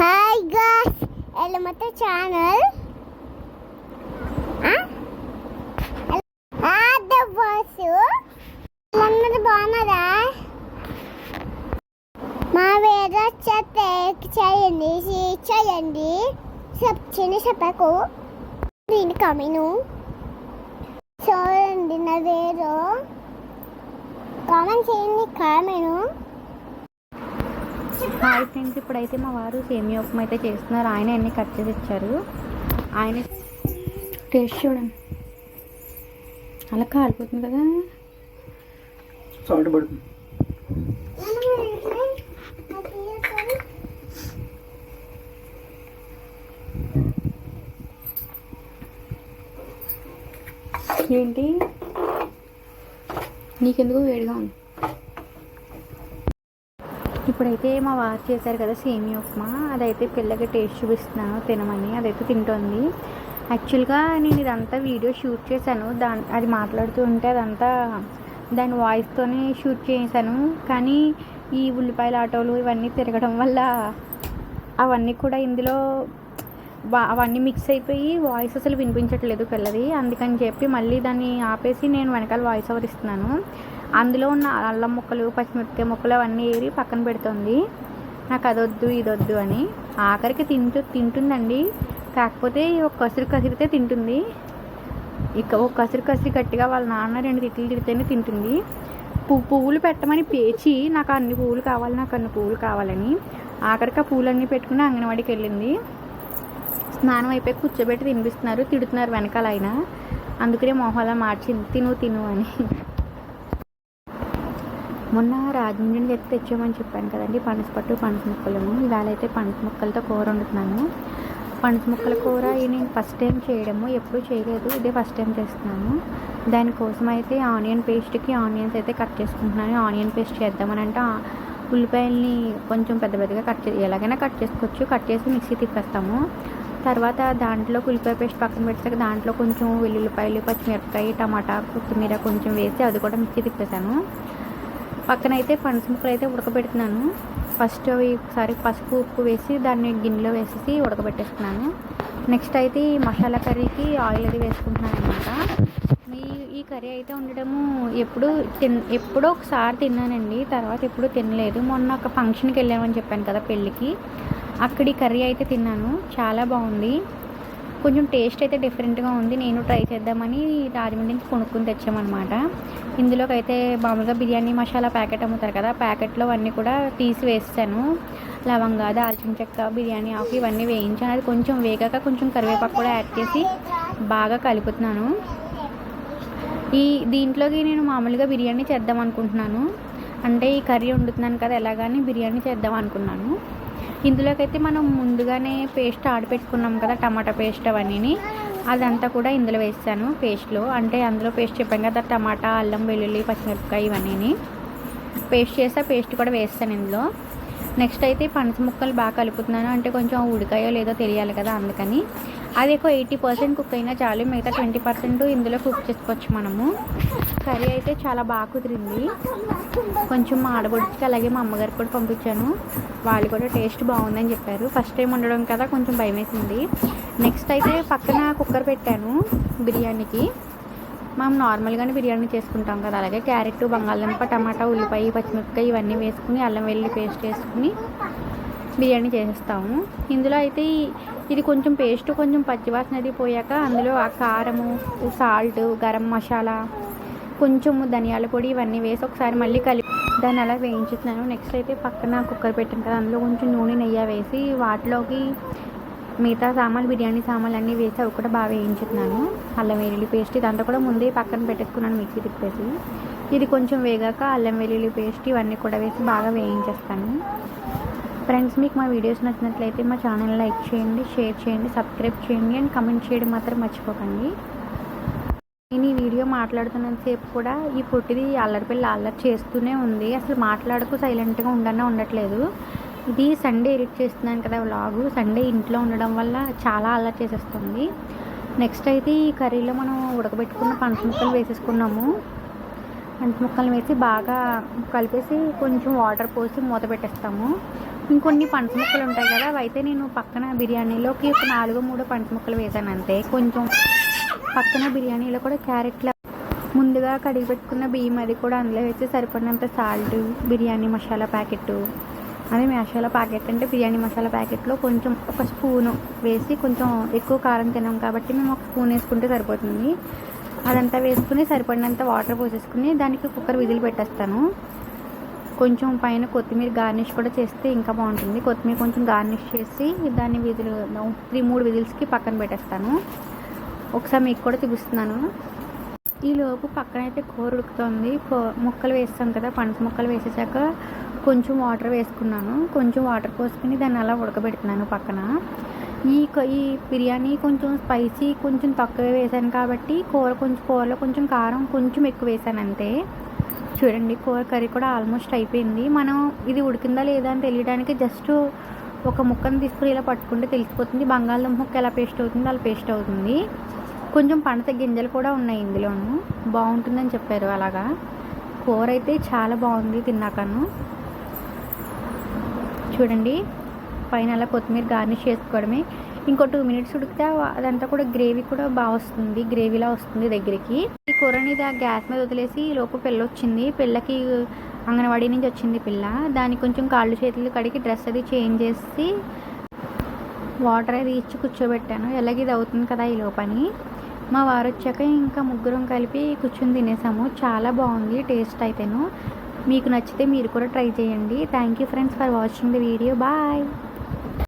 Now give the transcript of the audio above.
Hi guys ఎలమత channel బాసు అందరు బాగున్నారా మా వేరే చెత్త చేయండి చేయండి సబ్ చిన్న చెప్పకు దీని కమిను చూడండి నా వేరు కామెంట్ చేయండి కామెను హాయ్ ఫ్రెండ్స్ ఇప్పుడైతే మా వారు సేమియా ఉప్మా అయితే చేస్తున్నారు. ఆయన అన్ని కట్ చేసి ఇచ్చారు? ఆయన టేస్ట్ చూడండి. అలా కాలిపోతుంది కదా? సాల్ట్ పడుతుంది. ఏంటి? నీకెందుకు వేడిగా ఉంది. ఇప్పుడైతే మా వారు చేశారు కదా సేమియా ఉప్మా. అదైతే పిల్లకి టేస్ట్ చూపిస్తున్నాను తినమని అదైతే తింటోంది. యాక్చువల్గా నేను ఇదంతా వీడియో షూట్ చేశాను. దాని అది మాట్లాడుతూ ఉంటే అదంతా దాని వాయిస్తోనే షూట్ చేశాను. కానీ ఈ ఉల్లిపాయల ఆటోలు ఇవన్నీ తిరగడం వల్ల అవన్నీ కూడా ఇందులో వా- అవన్నీ మిక్స్ అయిపోయి వాయిస్ అసలు వినిపించట్లేదు పిల్లది. అందుకని చెప్పి మళ్ళీ దాన్ని ఆపేసి నేను వెనకాల వాయిస్ ఓవర్ ఇస్తున్నాను. అందులో ఉన్న అల్లం ముక్కలు పచ్చిమిరపకాయ ముక్కలు అవన్నీ ఏరి పక్కన పెడుతుంది. నాకు అదొద్దు ఇదొద్దు అని. ఆఖరికి తింటూ తింటుందండి. కాకపోతే ఒక కసురు కసిరితే తింటుంది. ఇక ఒక కసురు కసిరి గట్టిగా వాళ్ళ నాన్న రెండు తిట్లు తిడితేనే తింటుంది. పువ్వు పువ్వులు పెట్టమని పేచి నాకు అన్ని పువ్వులు కావాలి నాకు అన్ని పువ్వులు కావాలని. ఆఖరికి ఆ పూలన్నీ పెట్టుకుని అంగన్వాడికి వెళ్ళింది. స్నానం అయిపోయి కూర్చోబెట్టి తినిపిస్తున్నారు తిడుతున్నారు వెనకాల ఆయన. అందుకనే మొహాల మార్చింది. తిను తిను అని. మొన్న రాజమండ్రి నుంచి ఎత్తి తెచ్చామని చెప్పాను కదండి. పనసపట్టు పనస ముక్కలను. ఇవాళ అయితే పనస ముక్కలతో కూర వండుతున్నాను. పనస ముక్కల కూర నేను ఫస్ట్ టైం చేయడము ఎప్పుడూ చేయలేదు. ఇదే ఫస్ట్ టైం చేస్తున్నాను. దానికోసం అయితే ఆనియన్ పేస్ట్కి ఆనియన్స్ అయితే కట్ చేసుకుంటున్నాను. ఆనియన్ పేస్ట్ చేద్దామని అంటే ఉల్లిపాయల్ని కొంచెం పెద్ద పెద్దగా కట్ చే ఎలాగైనా కట్ చేసుకోవచ్చు. కట్ చేసి మిక్సీ తిప్పేస్తాము. తర్వాత దాంట్లో ఉల్లిపాయ పేస్ట్ పక్కన పెట్టాక దాంట్లో కొంచెం వెల్లుల్లిపాయలు పచ్చిమిరపకాయ టమాటా కొత్తిమీర కొంచెం వేసి అది కూడా మిక్సీ తిప్పేశాను. పక్కన అయితే పనస ముక్కలు అయితే ఉడకబెడుతున్నాను. ఫస్ట్ అవి ఒకసారి పసుపు ఉప్పు వేసి దాన్ని గిన్నెలో వేసేసి ఉడకబెట్టేస్తున్నాను. నెక్స్ట్ అయితే ఈ మసాలా కర్రీకి ఆయిల్ అది వేసుకుంటున్నాను అనమాట ఈ ఈ కర్రీ అయితే ఉండడము ఎప్పుడు తిన్ ఎప్పుడో ఒకసారి తిన్నానండి తర్వాత ఎప్పుడు తినలేదు. మొన్న ఒక ఫంక్షన్కి వెళ్ళామని చెప్పాను కదా పెళ్ళికి. అక్కడ ఈ కర్రీ అయితే తిన్నాను. చాలా బాగుంది. కొంచెం టేస్ట్ అయితే డిఫరెంట్గా ఉంది. నేను ట్రై చేద్దామని రాజమండ్రి నుంచి కొనుక్కొని తెచ్చామన్నమాట. ఇందులోకి అయితే మామూలుగా బిర్యానీ మసాలా ప్యాకెట్ అమ్ముతారు కదా ప్యాకెట్లో అన్నీ కూడా తీసి వేసాను లవంగా దాల్చిన చెక్క బిర్యానీ ఆకు ఇవన్నీ వేయించాను. అది కొంచెం వేగాక కొంచెం కరివేపాకు కూడా యాడ్ చేసి బాగా కలుపుతున్నాను. ఈ దీంట్లోకి నేను మామూలుగా బిర్యానీ చేద్దాం అనుకుంటున్నాను. అంటే ఈ కర్రీ వండుతున్నాను కదా ఎలాగాని బిర్యానీ చేద్దాం అనుకున్నాను. ఇందులోకైతే మనం ముందుగానే పేస్ట్ ఆడపెట్టుకున్నాం కదా టమాటా పేస్ట్ అవన్నీ అదంతా కూడా ఇందులో వేసాను పేస్ట్లో. అంటే అందులో పేస్ట్ చెప్పాను కదా టమాటా అల్లం వెల్లుల్లి పచ్చిమిరపకాయ ఇవన్నీ పేస్ట్ చేస్తే పేస్ట్ కూడా వేస్తాను ఇందులో. నెక్స్ట్ అయితే పనస ముక్కలు బాగా కలుపుతున్నాను. అంటే కొంచెం ఉడికాయో లేదో తెలియాలి కదా అందుకని. అది ఒక ఎయిటీ పర్సెంట్ కుక్ అయినా చాలు మిగతా ట్వంటీ పర్సెంట్ ఇందులో కుక్ చేసుకోవచ్చు మనము. కర్రీ అయితే చాలా బాగా కుదిరింది. కొంచెం మా ఆడబొడికి అలాగే మా అమ్మగారికి కూడా పంపించాను. వాళ్ళు కూడా టేస్ట్ బాగుందని చెప్పారు. ఫస్ట్ టైం వండడం కదా కొంచెం భయం వేసింది నెక్స్ట్ అయితే పక్కన కుక్కర్ పెట్టాను బిర్యానీకి. మనం నార్మల్గానే బిర్యానీ చేసుకుంటాం కదా. అలాగే క్యారెట్ బంగాళదుంప టమాటా ఉల్లిపాయ పచ్చిమిరపకాయ ఇవన్నీ వేసుకుని అల్లం వెల్లుల్లి పేస్ట్ వేసుకుని బిర్యానీ చేసేస్తాము. ఇందులో అయితే ఇది కొంచెం పేస్ట్ కొంచెం పచ్చివాసన అది పోయాక అందులో ఆ కారము సాల్ట్ గరం మసాలా కొంచెము ధనియాల పొడి ఇవన్నీ వేసి ఒకసారి మళ్ళీ కలిపి దాన్ని అలా వేయించుతున్నాను. నెక్స్ట్ అయితే పక్కన కుక్కర్ పెట్టాను కదా అందులో కొంచెం నూనె నెయ్యి వేసి వాటిలోకి మిగతా సామాన్లు బిర్యానీ సామాన్లు అన్నీ వేసి అవి కూడా బాగా వేయించుతున్నాను. అల్లం వెల్లుల్లి పేస్ట్ ఇదంతా కూడా ముందే పక్కన పెట్టేసుకున్నాను మిక్సీ తిప్పేసి. ఇది కొంచెం వేగాక అల్లం వెల్లుల్లి పేస్ట్ ఇవన్నీ కూడా వేసి బాగా వేయించేస్తాను. ఫ్రెండ్స్ మీకు మా వీడియోస్ నచ్చినట్లయితే మా ఛానల్ లైక్ చేయండి షేర్ చేయండి సబ్స్క్రైబ్ చేయండి అండ్ కమెంట్ చేయడం మాత్రం మర్చిపోకండి. నేను ఈ వీడియో మాట్లాడుతున్నంతసేపు కూడా ఈ పొట్టిది అల్లరి పిల్ల అల్లరి చేస్తూనే ఉంది. అసలు మాట్లాడకు సైలెంట్గా ఉండనే ఉండట్లేదు. ఇది సండే ఎడిట్ చేస్తున్నాను కదా వ్లాగు సండే ఇంట్లో ఉండడం వల్ల చాలా అల్లరి చేసేస్తుంది. నెక్స్ట్ అయితే ఈ కర్రీలో మనం ఉడకబెట్టుకున్న పంచ ముక్కలు వేసేసుకున్నాము. పంచ ముక్కలు వేసి బాగా కలిపేసి కొంచెం వాటర్ పోసి మూత పెట్టేస్తాము. ఇంకొన్ని పనస ముక్కలు ఉంటాయి కదా అవి అయితే నేను పక్కన బిర్యానీలోకి ఒక నాలుగు మూడు పనస ముక్కలు వేసాను అంతే. కొంచెం పక్కన బిర్యానీలో కూడా క్యారెట్ల ముందుగా కడిగి పెట్టుకున్న బియ్యం అది కూడా అందులో వేసి సరిపడినంత సాల్ట్ బిర్యానీ మసాలా ప్యాకెట్ అదే మసాలా ప్యాకెట్ అంటే బిర్యానీ మసాలా ప్యాకెట్లో కొంచెం ఒక స్పూను వేసి కొంచెం ఎక్కువ కారం తినాం కాబట్టి మేము ఒక స్పూన్ వేసుకుంటే సరిపోతుంది. అదంతా వేసుకుని సరిపడినంత వాటర్ పోసేసుకుని దానికి కుక్కర్ విజిల్ పెట్టేస్తాను. కొంచెం పైన కొత్తిమీర గార్నిష్ కూడా చేస్తే ఇంకా బాగుంటుంది. కొత్తిమీర కొంచెం గార్నిష్ చేసి దాన్ని విజిల్ త్రీ మూడు విజిల్స్కి పక్కన పెట్టేస్తాను. ఒకసారి మీకు కూడా చూపిస్తున్నాను. ఈ లోపు పక్కన అయితే కూర ఉడుకుతుంది. కో ముక్కలు వేస్తాం కదా పనస ముక్కలు వేసేసాక కొంచెం వాటర్ వేసుకున్నాను. కొంచెం వాటర్ పోసుకుని దాన్ని అలా ఉడకబెడుతున్నాను పక్కన. ఈ క- ఈ బిర్యానీ కొంచెం స్పైసీ కొంచెం తక్కువ వేసాను కాబట్టి కూర కొంచెం కూరలో కొంచెం కారం కొంచెం ఎక్కువ వేసాను అంతే. చూడండి కూర కర్రీ కూడా ఆల్మోస్ట్ అయిపోయింది. మనం ఇది ఉడికిందా లేదా అని తెలియడానికి జస్ట్ ఒక ముక్కను తీసుకుని ఇలా పట్టుకుంటే తెలిసిపోతుంది. బంగాళదుంప ముక్క ఎలా పేస్ట్ అవుతుంది అలా పేస్ట్ అవుతుంది. కొంచెం పనస గింజలు కూడా ఉన్నాయి ఇందులోను. బాగుంటుందని చెప్పారు అలాగా. కూర అయితే చాలా బాగుంది తిన్నాకను. చూడండి పైన అలా కొత్తిమీర గార్నిష్ చేసుకోవడమే. ఇంకో టూ మినిట్స్ ఉడికితే అదంతా కూడా గ్రేవీ కూడా బాగా వస్తుంది గ్రేవీలా వస్తుంది దగ్గరికి. ఈ కూరని ఆ గ్యాస్ మీద వదిలేసి ఈ లోపు పిల్ల వచ్చింది. పిల్లకి అంగన్వాడీ నుంచి వచ్చింది పిల్ల. దానికి కొంచెం కాళ్ళు చేతులు కడిగి డ్రెస్ అది చేంజ్ చేసి వాటర్ అది ఇచ్చి కూర్చోబెట్టాను. ఎలాగ ఇది అవుతుంది కదా ఈ లోపని. మా వారు వచ్చాక ఇంకా ముగ్గురం కలిపి కూర్చొని తినేసాము. చాలా బాగుంది టేస్ట్ అయితేను. మీకు నచ్చితే మీరు కూడా ట్రై చేయండి. Thank you friends for watching the video bye